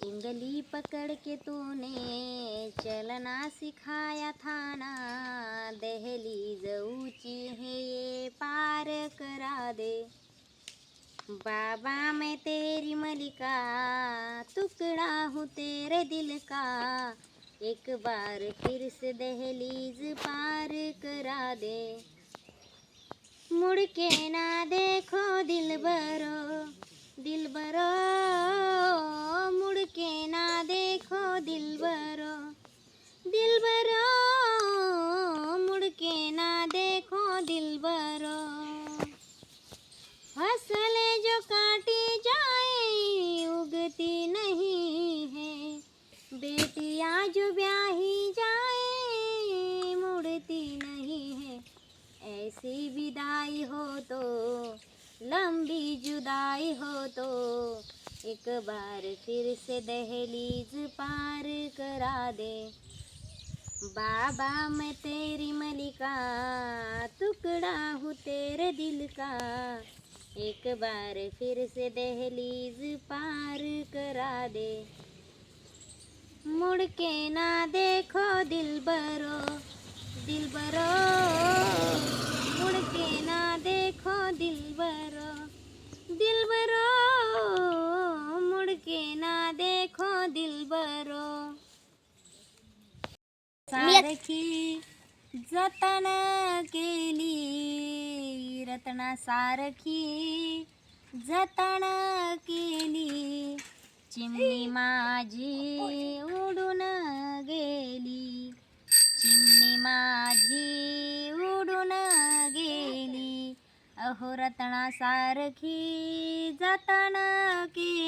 उंगली पकड़ के तूने चलना सिखाया था ना। दहलीज ऊँची है ये पार करा दे। बाबा मैं तेरी मलिका, टुकड़ा हूँ तेरे दिल का। एक बार फिर से दहलीज पार करा दे। मुड़ के ना देखो दिल बरो दिल बरो देखो दिल बरो दिल बरो मुड़ के ना देखो दिल बरो फ़सलें जो काटी जाए, उगती नहीं है। बेटियाँ जो ब्याही जाए, मुड़ती नहीं है। ऐसी विदाई हो तो लंबी जुदाई हो तो एक बार फिर से दहलीज पार करा दे। बाबा, मैं तेरी मलिका, टुकड़ा हूँ तेरे दिल का। एक बार फिर से दहलीज पार करा दे। मुड़ के ना देखो दिल बरो दिल बरो। मुड़ के ना सारखी जतन केली रत्ना सारखी जतन केली. चिमणी माझी उडून गेली चिमणी माझी उडून गेली. अहो रत्ना सारखी जतन केली.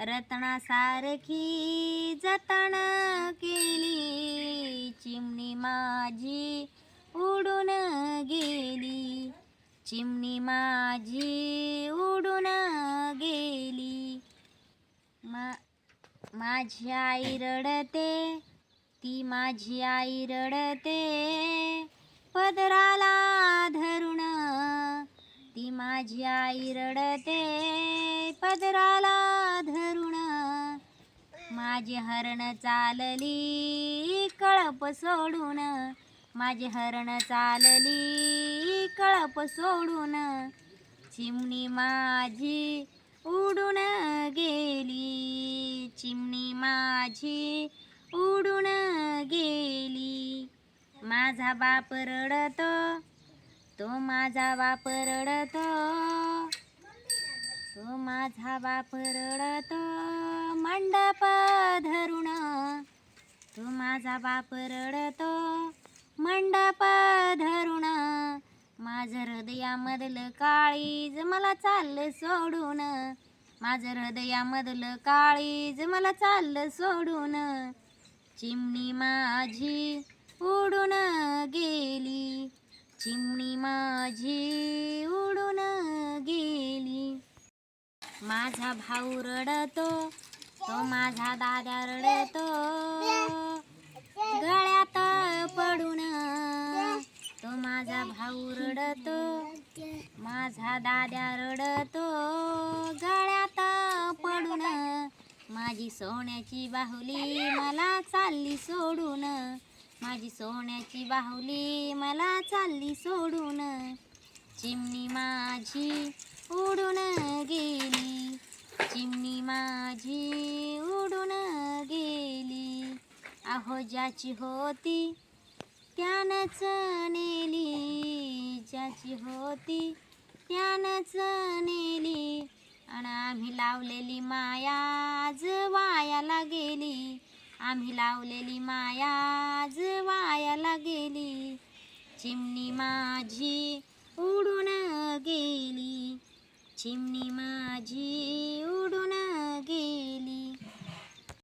रत्नासारखी जतन केली. चिमणी माझी उडून गेली. चिमणी माझी उडून गेली. मा माझी आई रडते ती माझी आई रडते. पदराला धरून ती माझी आई रडते. पदराला धरून माझी हरण चालली कळप सोडून. माझी हरण चालली कळप सोडून. चिमणी माझी उडून गेली. चिमणी माझी उडून गेली. माझा बाप रडतो तो माझा बाप रडतो. तो माझा बाप रडतो मंडप धरुण तो माझा बाप रडतो मंडप धरुण माझं हृदयामधलं काळीज मला चाललं सोडून. माझं हृदयामधलं काळीज मला चाललं सोडून. चिमणी माझी उडून गेली. चिमणी माझी माझा भाऊ रडतो तो माझा दादा रडतो. गळ्यात पडून तो माझा भाऊ रडतो माझा दादा रडतो. गळ्यात पडून माझी सोन्याची बाहुली मला चालली सोडून माझी सोन्याची बाहुली मला चालली सोडून. चिमणी माझी उडून गे माझी उडून गेली. अहो ज्याची होती त्यानंच नेली. ज्याची होती त्यानंच नेली. आणि आम्ही लावलेली माया आज वायाला गेली. आम्ही लावलेली माया आज वायाला गेली. चिमणी माझी उडून गेली. चिमणी माझी उडून